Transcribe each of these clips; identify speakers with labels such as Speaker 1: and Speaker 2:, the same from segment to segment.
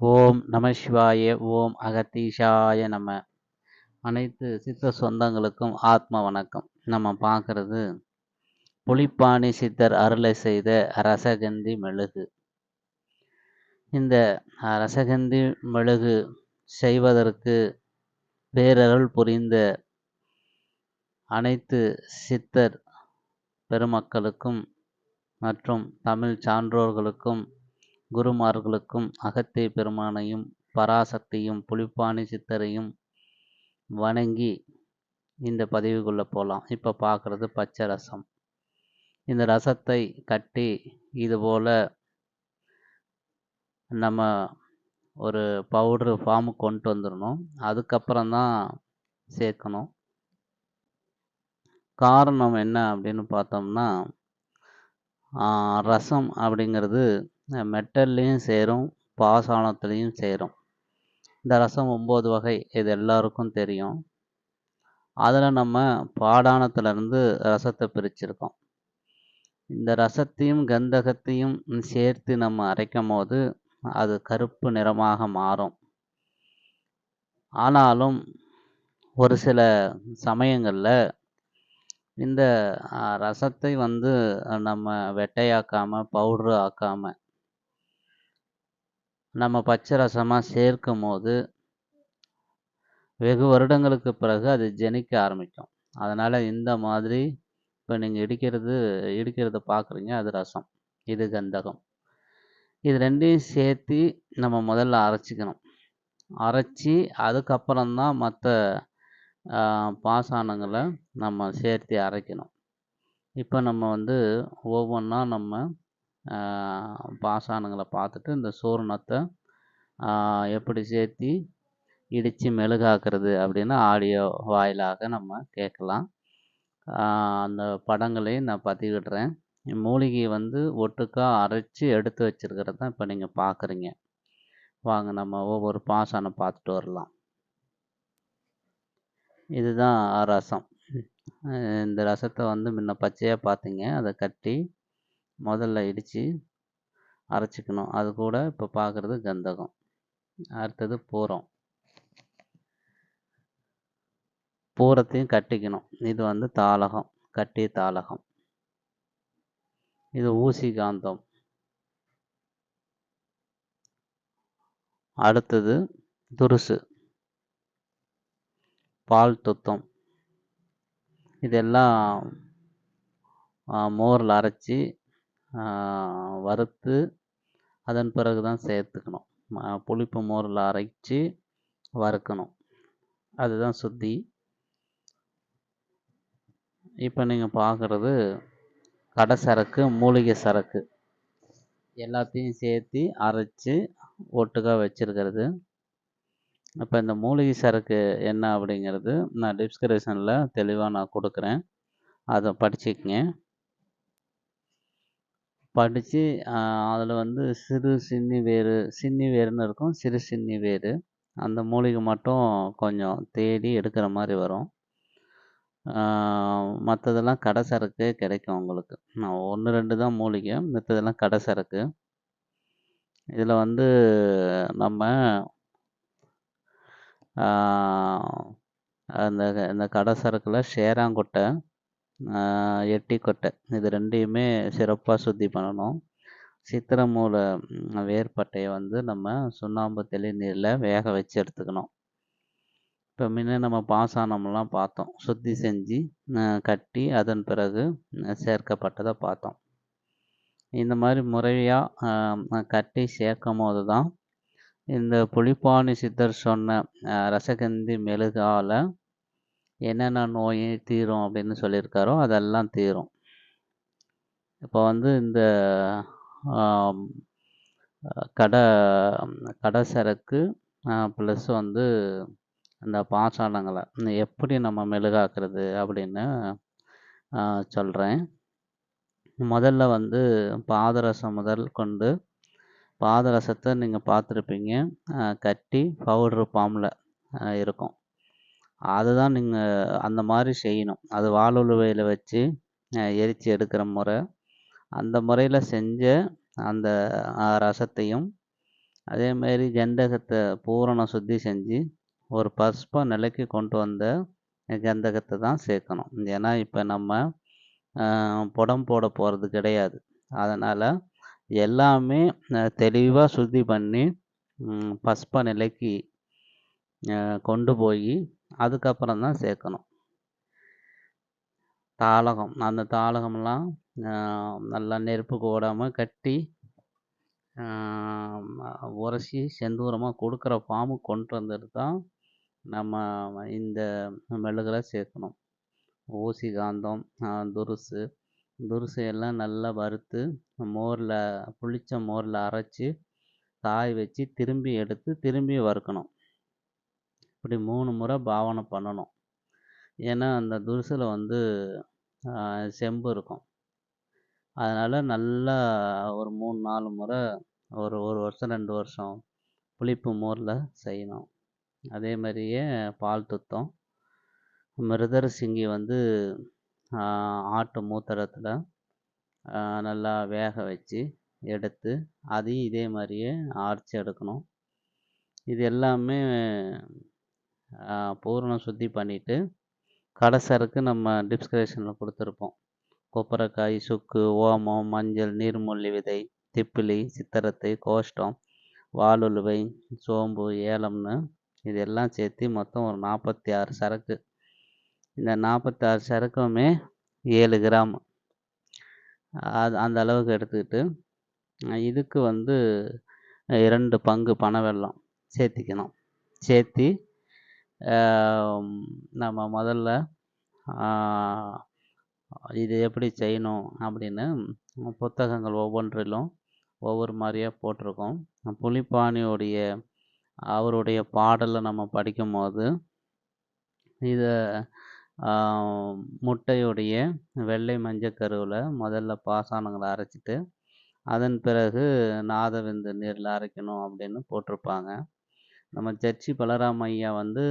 Speaker 1: ஓம் நம சிவாய ஓம் அகத்தீஷாய நம. அனைத்து சித்த சொந்தங்களுக்கும் ஆத்ம வணக்கம். நம்ம பார்க்கறது புலிப்பாணி சித்தர் அருளை செய்த ரசகந்தி மெழுகு. இந்த ரசகந்தி மெழுகு செய்வதற்கு பேரருள் புரிந்த அனைத்து சித்தர் பெருமக்களுக்கும் மற்றும் தமிழ் சான்றோர்களுக்கும் குருமார்களுக்கும் அகத்திய பெருமானையும் பராசக்தியும் புலிப்பாணி சித்தரையும் வணங்கி இந்த பதிவுக்குள்ளே போகலாம் இப்போ பார்க்குறது பச்சை ரசம். இந்த ரசத்தை கட்டி இதுபோல் நம்ம ஒரு பவுட்ரு ஃபார்முக்கு கொண்டு வந்துடணும் அதுக்கப்புறம் தான் சேர்க்கணும். காரணம் என்ன அப்படின்னு பார்த்தோம்னா ரசம் அப்படிங்கிறது மெட்டல்லையும் சேரும் பாசானத்துலேயும் சேரும். இந்த ரசம் ஒம்பது வகை இது எல்லாருக்கும் தெரியும். அதில் நம்ம பாடானத்துலேருந்து ரசத்தை பிரிச்சிருக்கோம். இந்த ரசத்தையும் கந்தகத்தையும் சேர்த்து நம்ம அரைக்கும் போது அது கருப்பு நிறமாக மாறும். ஆனாலும் ஒரு சில சமயங்களில் இந்த ரசத்தை வந்து நம்ம வெட்டையாக்காமல் பவுட்ரு ஆக்காமல் நம்ம பச்சை ரசமாக சேர்க்கும் போது வெகு வருடங்களுக்கு பிறகு அது ஜெனிக்க ஆரம்பிக்கும். அதனால் இந்த மாதிரி இப்போ நீங்கள் இடிக்கிறது இடிக்கிறத பார்க்குறீங்க அது ரசம் இது கந்தகம். இது ரெண்டையும் சேர்த்து நம்ம முதல்ல அரைச்சிக்கணும். அரைச்சி அதுக்கப்புறம்தான் மற்ற பாசானங்களை நம்ம சேர்த்து அரைக்கணும். இப்போ நம்ம வந்து ஒவ்வொன்றா நம்ம பாசானங்களை பார்த்துட்டு இந்த சூரணத்தை எப்படி சேர்த்தி இடித்து மெழுகாக்குறது அப்படின்னு ஆடியோ வாயிலாக நம்ம கேட்கலாம். அந்த படங்களையும் நான் பதிவிடுறேன். மூலிகையை வந்து ஒட்டுக்காக அரைச்சி எடுத்து வச்சுருக்கிறது தான் இப்போ நீங்கள் பார்க்குறீங்க வாங்க நம்ம ஒவ்வொரு பாசானம் பார்த்துட்டு வரலாம். இதுதான் ரசம். இந்த ரசத்தை வந்து முன்ன பச்சையாக பார்த்தீங்க. அதை கட்டி முதல்ல இடித்து அரைச்சிக்கணும். அது கூட இப்போ பார்க்குறது கந்தகம். அடுத்தது பூரம். பூரத்தையும் கட்டிக்கணும். இது வந்து தாளகம். கட்டி தாளகம். இது ஊசி காந்தம். அடுத்தது துருசு. பால் துத்தம். இதெல்லாம் மோரில் அரைச்சி வறுத்து அதன் பிறகு தான் சேர்த்துக்கணும் புளிப்பு மோரில் அரைச்சி வறுக்கணும். அதுதான் சுத்தி. இப்போ நீங்கள் பார்க்குறது கடை சரக்கு மூலிகை சரக்கு. எல்லாத்தையும் சேர்த்து அரைச்சி ஒட்டுக்காக வச்சுருக்கிறது. இப்போ இந்த மூலிகை சரக்கு என்ன அப்படிங்கிறது நான் டிஸ்கிரிப்ஷனில் தெளிவாக நான் கொடுக்குறேன். அதை படிச்சுக்கங்க. படித்து அதில் வந்து சிறு சின்னி வேறு சின்னி வேறுன்னு இருக்கும். சிறு சின்னி வேறு. அந்த மூலிகை மட்டும் கொஞ்சம் தேடி எடுக்கிற மாதிரி வரும். மற்றதெல்லாம் கடை சரக்கு கிடைக்கும் உங்களுக்கு. நான் ஒன்று ரெண்டு தான் மூலிகை. மற்றதெல்லாம் கடை சரக்கு. இதில் வந்து நம்ம அந்த இந்த கடை சரக்கில் ஷேராங்கொட்டை எட்டிக்கொட்டை இது ரெண்டையுமே சிறப்பாக சுத்தி பண்ணணும். சித்திரை மூலை வேர்பட்டையை வந்து நம்ம சுண்ணாம்பு தெளி நீரில் வேக வச்சு எடுத்துக்கணும். இப்போ முன்ன நம்ம பாசானம்லாம் பார்த்தோம். சுத்தி செஞ்சு கட்டி அதன் பிறகு சேர்க்கப்பட்டதை பார்த்தோம். இந்த மாதிரி முறையாக கட்டி சேர்க்கும் போது தான் இந்த புலிப்பாணி சித்தர் சொன்ன ரசகந்தி மெழுகால என்னென்ன நோய் தீரும் அப்படின்னு சொல்லியிருக்காரோ அதெல்லாம் தீரும். இப்போ வந்து இந்த கடை கடை சரக்கு ப்ளஸ் வந்து இந்த பாசானங்களை எப்படி நம்ம மெழுகாக்குறது அப்படின்னு சொல்கிறேன் முதல்ல வந்து பாதரசம் முதல் கொண்டு பாதரசத்தை நீங்கள் பார்த்துருப்பீங்க. கட்டி பவுட்ரு ஃபார்மில் இருக்கும். அதுதான் நீங்கள் அந்த மாதிரி செய்யணும். அது வாழுலுவையில் வச்சு எரித்து எடுக்கிற முறை. அந்த முறையில் செஞ்ச அந்த ரசத்தையும் அதேமாரி கந்தகத்தை பூரண சுத்தி செஞ்சு ஒரு பஸ்ப நிலைக்கு கொண்டு வந்த கந்தகத்தை தான் சேர்க்கணும். ஏன்னா இப்போ நம்ம புடம் போட போகிறது கிடையாது. அதனால் எல்லாமே தெளிவாக சுத்தி பண்ணி பஸ்ப நிலைக்கு கொண்டு போய் அதுக்கப்புறம் தான் சேர்க்கணும். தாளகம் அந்த தாளகம்லாம் நல்லா நெருப்புக்கு ஓடாமல் கட்டி உரசி செந்தூரமாக கொடுக்குற ஃபார்முக்கு கொண்டு வந்துட்டு தான் நம்ம இந்த மெழுகில் சேர்க்கணும். ஊசி காந்தம் துருசு துருசு எல்லாம் நல்லா வறுத்து மோரில் புளித்த மோரில் அரைச்சி காய வச்சு திரும்பி எடுத்து திரும்பி வறுக்கணும். இப்படி மூணு முறை பாவனை பண்ணணும். ஏன்னா அந்த துரிசில் வந்து செம்பு இருக்கும். அதனால் நல்லா ஒரு மூணு நாலு முறை ஒரு ஒரு வருஷம் ரெண்டு வருஷம் புளிப்பு மோரில் செய்யணும். அதே மாதிரியே பால் துத்தம். மிருதர் சிங்கி வந்து ஆட்டு மூத்திரத்தில் நல்லா வேக வச்சு எடுத்து அதையும் இதே மாதிரியே அரைச்சி எடுக்கணும். இது எல்லாமே பூரணம் சுத்தி பண்ணிவிட்டு கடைசருக்கு நம்ம டிஸ்கிரிப்ஷனில் கொடுத்துருப்போம். கொப்பரைக்காய் சுக்கு ஓமம் மஞ்சள் நீர்மூலி விதை திப்பிலி சித்திரத்தை கோஷ்டம் வாலுலுவை சோம்பு ஏலம்னு இதெல்லாம் சேர்த்து மொத்தம் ஒரு நாற்பத்தி ஆறு சரக்கு. இந்த நாற்பத்தாறு சரக்குமே ஏழு கிராம். அது அந்த அளவுக்கு எடுத்துக்கிட்டு இதுக்கு வந்து இரண்டு பங்கு பனை வெல்லம் சேர்த்திக்கணும். சேர்த்தி நம்ம முதல்ல இது எப்படி செய்யணும் அப்படின்னு புத்தகங்கள் ஒவ்வொன்றிலும் ஒவ்வொரு மாதிரியாக போட்டிருக்கோம். புலிப்பாணியோடைய அவருடைய பாடலை நம்ம படிக்கும்போது இதை முட்டையுடைய வெள்ளை மஞ்சக்கருவில் முதல்ல பாசானங்களை அரைச்சிட்டு அதன் பிறகு நாதவிந்து நீரில் அரைக்கணும் அப்படின்னு போட்டிருப்பாங்க. நம்ம சர்ச்சி பலராம ஐயா வந்து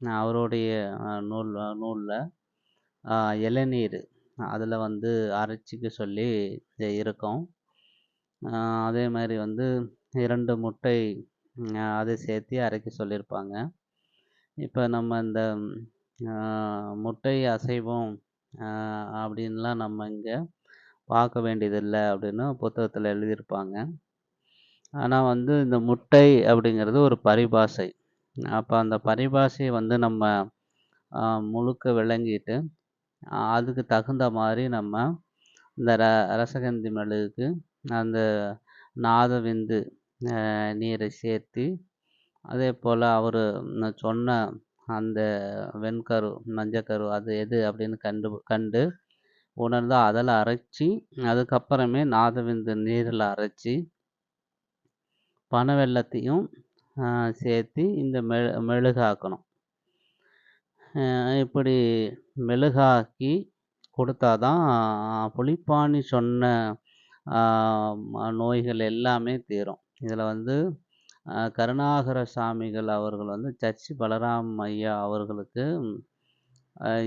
Speaker 1: அவருடைய நூல் நூலில் இளநீர் அதில் வந்து அரைச்சிக்க சொல்லி இருக்கும். அதே மாதிரி வந்து இரண்டு முட்டை அதை சேர்த்து அரைக்க சொல்லியிருப்பாங்க இப்போ நம்ம இந்த முட்டை அசைவம் அப்படின்லாம் நம்ம இங்கே பார்க்க வேண்டியதில்லை அப்படின்னு புத்தகத்தில் எழுதியிருப்பாங்க. ஆனால் வந்து இந்த முட்டை அப்படிங்கிறது ஒரு பரிபாஷை அப்போ அந்த பரிபாஷையை வந்து நம்ம முழுக்க விளங்கிட்டு அதுக்கு தகுந்த மாதிரி நம்ம இந்த ர ரசகந்தி மெழுகுக்கு அந்த நாதவிந்து நீரை சேர்த்து அதே போல் அவர் சொன்ன அந்த வெண்கரு மஞ்சக்கரு அது எது அப்படின்னு கண்டு கண்டு உணர்ந்து அதில் அரைச்சி அதுக்கப்புறமே நாதவிந்து நீரில் அரைச்சி பனை வெல்லத்தையும் சேர்த்து இந்த மெழு மெழுகாக்கணும். இப்படி மெழுகாக்கி கொடுத்தா தான் புலிப்பாணி சொன்ன நோய்கள் எல்லாமே தீரும். இதில் வந்து கருணாகர சாமிகள் அவர்கள் வந்து சர்ச்சி பலராம் ஐயா அவர்களுக்கு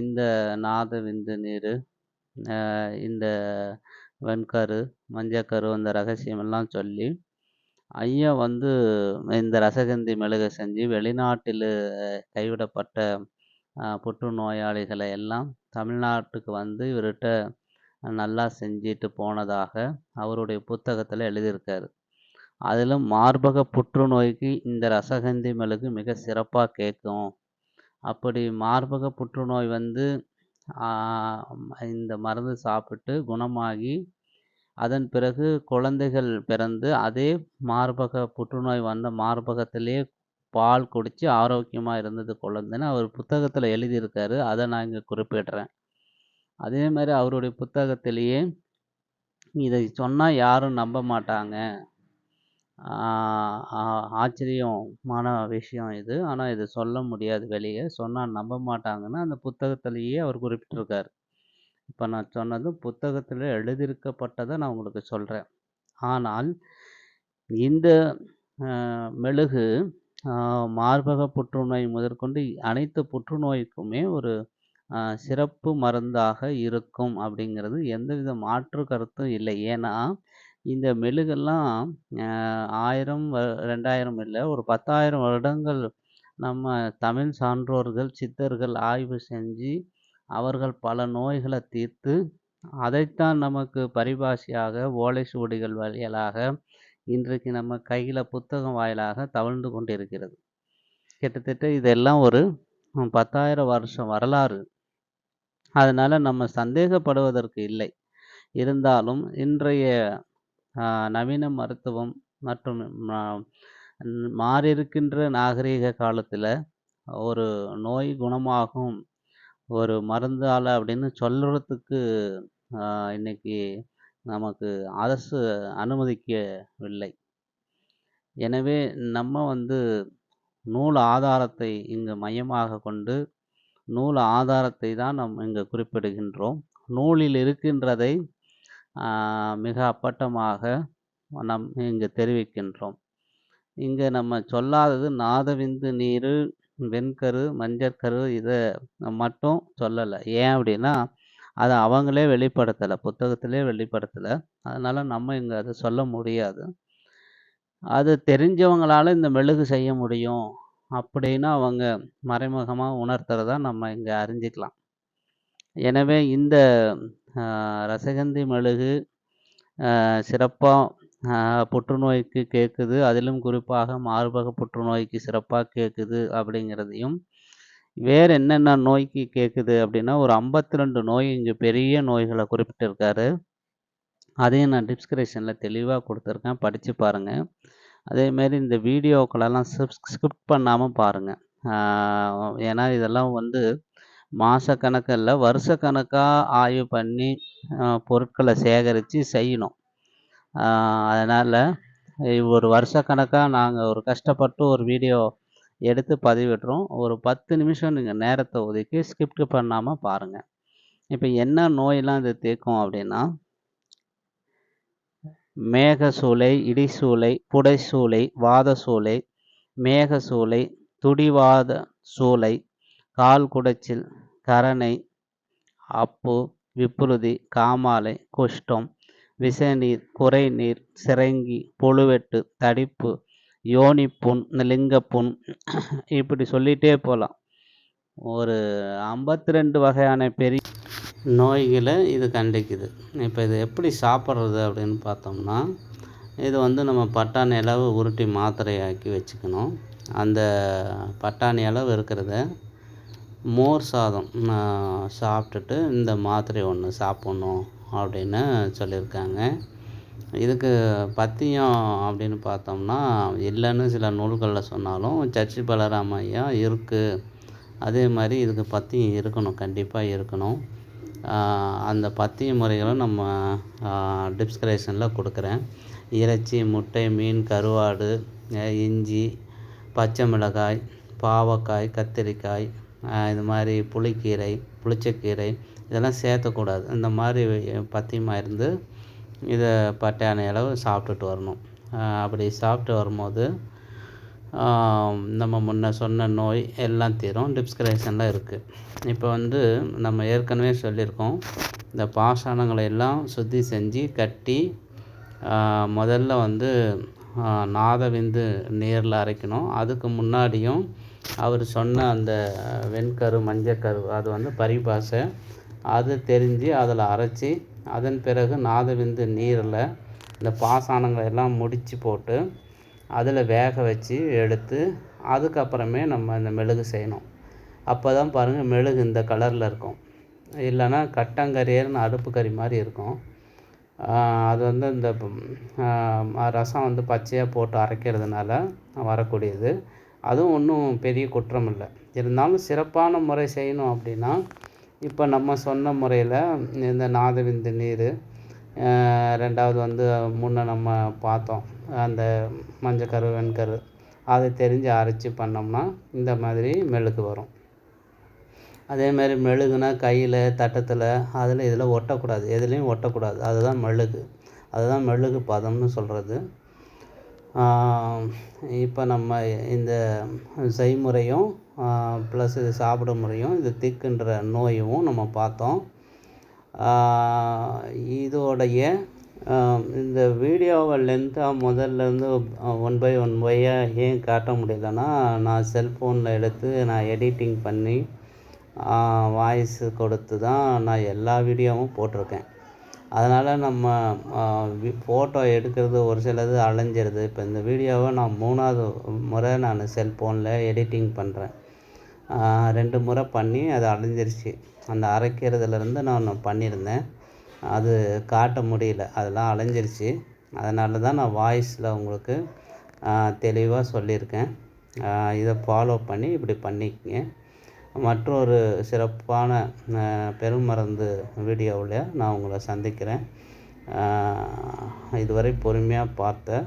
Speaker 1: இந்த நாத விந்து நீர் இந்த வெண்கரு மஞ்சக்கரு அந்த ரகசியமெல்லாம் சொல்லி ஐயா வந்து இந்த ரசகந்தி மெழுகை செஞ்சு வெளிநாட்டில் கைவிடப்பட்ட புற்றுநோயாளிகளை எல்லாம் தமிழ்நாட்டுக்கு வந்து இவர்கிட்ட நல்லா செஞ்சுட்டு போனதாக அவருடைய புத்தகத்தில் எழுதியிருக்காரு. அதில் மார்பக புற்றுநோய்க்கு இந்த ரசகந்தி மெழுகு மிக சிறப்பாக கேட்கும். அப்படி மார்பக புற்றுநோய் வந்து இந்த மருந்து சாப்பிட்டு குணமாகி அதன் பிறகு குழந்தைகள் பிறந்து அதே மார்பக புற்றுநோய் வந்த மார்பகத்திலே பால் குடித்து ஆரோக்கியமாக இருந்தது குழந்தைன்னு அவர் புத்தகத்தில் எழுதியிருக்காரு. அதை நான் இங்கே குறிப்பிடுறேன். அதே மாதிரி அவருடைய புத்தகத்திலேயே இதை சொன்னால் யாரும் நம்ப மாட்டாங்க. ஆச்சரியமான விஷயம் இது. ஆனால் இதை சொல்ல முடியாது வெளியே. சொன்னால் நம்ப மாட்டாங்கன்னு அந்த புத்தகத்திலேயே அவர் குறிப்பிட்டிருக்கார். இப்போ நான் சொன்னது புத்தகத்தில் எழுதியிருக்கப்பட்டதை நான் உங்களுக்கு சொல்கிறேன் ஆனால் இந்த மெழுகு மார்பக புற்றுநோய் முதற்கொண்டு அனைத்து புற்றுநோய்க்குமே ஒரு சிறப்பு மருந்தாக இருக்கும் அப்படிங்கிறது எந்தவித மாற்று கருத்தும் இல்லை ஏன்னா இந்த மெழுகெல்லாம் அ 1000 வ 2000 இல்ல. ஒரு 10,000 வருடங்கள் நம்ம தமிழ் சான்றோர்கள், சித்தர்கள் ஆய்வு செஞ்சு, அவர்கள் பல நோய்களை தீர்த்து, அதைத்தான் நமக்கு பரிபாஷையாக ஓலை சுவடிகள் வாயிலாக, இன்றைக்கு நம்ம கையில் புத்தகம் வாயிலாக தவழ்ந்து கொண்டிருக்கிறது. கிட்டத்தட்ட இதெல்லாம் ஒரு 10,000 வருஷம் வரலாறு. அதனால் நம்ம சந்தேகப்படுவதற்கு இல்லை. இருந்தாலும் இன்றைய நவீன மருத்துவம் மற்றும் மாறியிருக்கின்ற நாகரீக காலத்தில் ஒரு நோய் குணமாகும் ஒரு மருந்தால் அப்படின்னு சொல்கிறத்துக்கு இன்னைக்கு நமக்கு அரசு அனுமதிக்கவில்லை. எனவே நம்ம வந்து நூல் ஆதாரத்தை இங்கு மையமாக கொண்டு, நூல் ஆதாரத்தை தான் நாம் இங்கு குறிப்பிடுகின்றோம். நூலில் இருக்கின்றதை மிக அப்பட்டமாக நம் இங்கு தெரிவிக்கின்றோம். இங்கே நம்ம சொல்லாதது நாதவிந்து நீரு, வெண்கரு, மஞ்சக்கரு இதை மட்டும் சொல்லலை ஏன் அப்படின்னா, அதை அவங்களே வெளிப்படுத்தலை புத்தகத்திலே வெளிப்படுத்தலை அதனால் நம்ம இங்கே அதை சொல்ல முடியாது. அது தெரிஞ்சவங்களால இந்த மெழுகு செய்ய முடியும். அப்படின்னு அவங்க மறைமுகமாக உணர்த்துறதா நம்ம இங்கே அறிஞ்சிக்கலாம் எனவே இந்த ரசகந்தி மெழுகு சிறப்பாக புற்றுநோய்க்கு கேட்குது. அதிலும் குறிப்பாக மார்பக புற்றுநோய்க்கு சிறப்பாக கேட்குது அப்படிங்கிறதையும், வேறு என்னென்ன நோய்க்கு கேட்குது அப்படின்னா, ஒரு 52 நோய் இங்கே பெரிய நோய்களை குறிப்பிட்டிருக்காரு. அதையும் நான் டிஸ்கிரிப்ஷனில் தெளிவாக கொடுத்துருக்கேன் படித்து பாருங்கள் அதேமாரி இந்த வீடியோக்களெல்லாம் சப்ஸ்கிரிப்ட் பண்ணாமல் பாருங்கள் ஏன்னா இதெல்லாம் வந்து மாதக்கணக்கில் வருஷ கணக்காக ஆய்வு பண்ணி பொருட்களை சேகரித்து செய்யணும். அதனால் ஒரு ஒரு கணக்காக நாங்கள் ஒரு கஷ்டப்பட்டு ஒரு வீடியோ எடுத்து பதிவிடுறோம். ஒரு 10 நிமிஷம் நீங்கள் நேரத்தை ஒதுக்கி ஸ்கிப்ட் பண்ணாமல் பாருங்கள் இப்போ என்ன நோயெல்லாம் இது தீர்க்கும் அப்படின்னா மேகசூலை, இடிசூளை புடைசூலை, வாதசூளை மேகசூலை, துடிவாத சூலை, கால் குடைச்சில் கரணை, அப்பு, விப்ருதி, காமாலை, குஷ்டம், விசநீர் குறைநீர், சிரங்கி, புழுவெட்டு, தடிப்பு, யோனிப்புண், லிங்கப்புண் இப்படி சொல்லிகிட்டே போகலாம் ஒரு 52 வகையான பெரிய நோய்களை இது கண்டிக்குது. இப்போ இது எப்படி சாப்பிட்றது அப்படின்னு பார்த்தோம்னா, இது வந்து நம்ம பட்டாணி அளவு உருட்டி மாத்திரையாக்கி வச்சுக்கணும். அந்த பட்டாணி அளவு இருக்கிறத மோர் சாதம் சாப்பிட்டுட்டு இந்த மாத்திரை ஒன்று சாப்பிட்ணும் அப்படின்னு சொல்லியிருக்காங்க. இதுக்கு பத்தியம் அப்படின்னு பார்த்தோம்னா, இல்லைன்னு சில நூல்களில் சொன்னாலும், சர்ச்சி பலராம ஐயா அதே மாதிரி இதுக்கு பத்தியம் இருக்கணும். கண்டிப்பாக இருக்கணும். அந்த பத்திய முறைகளும் நம்ம டிஸ்கிரிப்ஷனில் கொடுக்குறேன் இறைச்சி, முட்டை, மீன், கருவாடு, இஞ்சி, பச்சை மிளகாய், பாவக்காய், கத்திரிக்காய், இது மாதிரி புளிக்கீரை, புளிச்சக்கீரை இதெல்லாம் சேர்த்தக்கூடாது. இந்த மாதிரி பத்தியமாக இருந்து, இதை பட்டையான அளவு சாப்பிட்டுட்டு வரணும். அப்படி சாப்பிட்டு வரும்போது, நம்ம முன்ன சொன்ன நோய் எல்லாம் தீரும். டிஸ்கிரிப்ஷன்ல இருக்குது இப்போ வந்து நம்ம ஏற்கனவே சொல்லியிருக்கோம். இந்த பாஷாணங்களை எல்லாம் சுத்தி செஞ்சு கட்டி, முதல்ல வந்து அ நாதவிந்து நீரில் அரைக்கணும். அதுக்கு முன்னாடியும் அவர் சொன்ன அந்த வெண்கரு, மஞ்சக்கரு அது வந்து பரிபாஷை. அது தெரிஞ்சு அதில் அரைச்சி அதன் பிறகு நாதவிந்து நீரில் இந்த பாசானங்களை எல்லாம் முடித்து போட்டு, அதில் வேக வச்சு எடுத்து, அதுக்கப்புறமே நம்ம இந்த மெழுகு செய்யணும். அப்போ தான் பாருங்கள் மெழுகு இந்த கலரில் இருக்கும். இல்லைன்னா கட்டங்கரியர்னு அடுப்பு கறி மாதிரி இருக்கும். அது வந்து இந்த ரசம் வந்து பச்சையாக போட்டு அரைக்கிறதுனால வரக்கூடியது. அதுவும் ஒன்றும் பெரிய குற்றம் இல்லை இருந்தாலும் சிறப்பான முறை செய்யணும் அப்படின்னா, இப்போ நம்ம சொன்ன முறையில் இந்த நாதவிந்து நீர் ரெண்டாவது வந்து முன்ன நம்ம பார்த்தோம். அந்த மஞ்சக்கரு, வெண்கரு அதை தெரிஞ்சு அரைச்சி பண்ணோம்னா, இந்த மாதிரி மெழுகு வரும். அதேமாதிரி மெழுகுனா கையில் தட்டத்தில் அதில் இதில் ஒட்டக்கூடாது. எதுலேயும் ஒட்டக்கூடாது. அதுதான் மெழுகு. அதுதான் மெழுகு பதம்னு சொல்கிறது இப்போ நம்ம இந்த செய்முறையும், ப்ளஸ் இது சாப்பிடும் முறையும், இது திக்குன்ற நோயும் நம்ம பார்த்தோம். இதோடைய இந்த வீடியோவை லென்த்தாக முதல்லேருந்து ஒன் பை ஒன் பையாக ஏன் காட்ட முடியலன்னா நான் செல்ஃபோனில் எடுத்து நான் எடிட்டிங் பண்ணி வாய்ஸ் கொடுத்து தான் நான் எல்லா வீடியோவும் போட்டிருக்கேன் அதனால் நம்ம ஃபோட்டோ எடுக்கிறது ஒரு சிலது அலைஞ்சிருது. இப்போ இந்த வீடியோவை நான் மூணாவது முறை நான் செல்ஃபோனில் எடிட்டிங் பண்ணுறேன் ரெண்டு முறை பண்ணி அது அலைஞ்சிருச்சு. அந்த அரைக்கிறதுலேருந்து நான் பண்ணியிருந்தேன். அது காட்ட முடியல. அதெல்லாம் அலைஞ்சிருச்சு. அதனால தான் நான் வாய்ஸில் உங்களுக்கு தெளிவாக சொல்லியிருக்கேன். இதை ஃபாலோ பண்ணி இப்படி பண்ணிக்கங்க. மற்றொரு சிறப்பான பெருமருந்து வீடியோவில் நான் உங்களை சந்திக்கிறேன். இதுவரை பொறுமையாக பார்த்த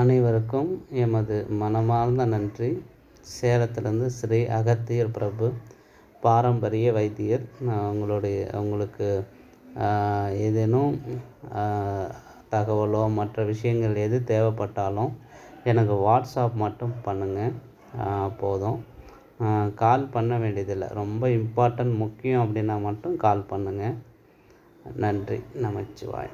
Speaker 1: அனைவருக்கும் எமது மனமார்ந்த நன்றி. சேலத்திலிருந்து ஸ்ரீ அகத்தியர் பிரபு பாரம்பரிய வைத்தியர். நான் உங்களுடைய உங்களுக்கு ஏதேனும் தகவலோ மற்ற விஷயங்கள் எது தேவைப்பட்டாலும் எனக்கு வாட்ஸ்அப் மட்டும் பண்ணுங்கள் போதும். கால் பண்ண வேண்டியதில்லை. ரொம்ப இம்பார்ட்டண்ட் முக்கியம் அப்படின்னா மட்டும் கால் பண்ணுங்கள் நன்றி. நமச்சிவாய்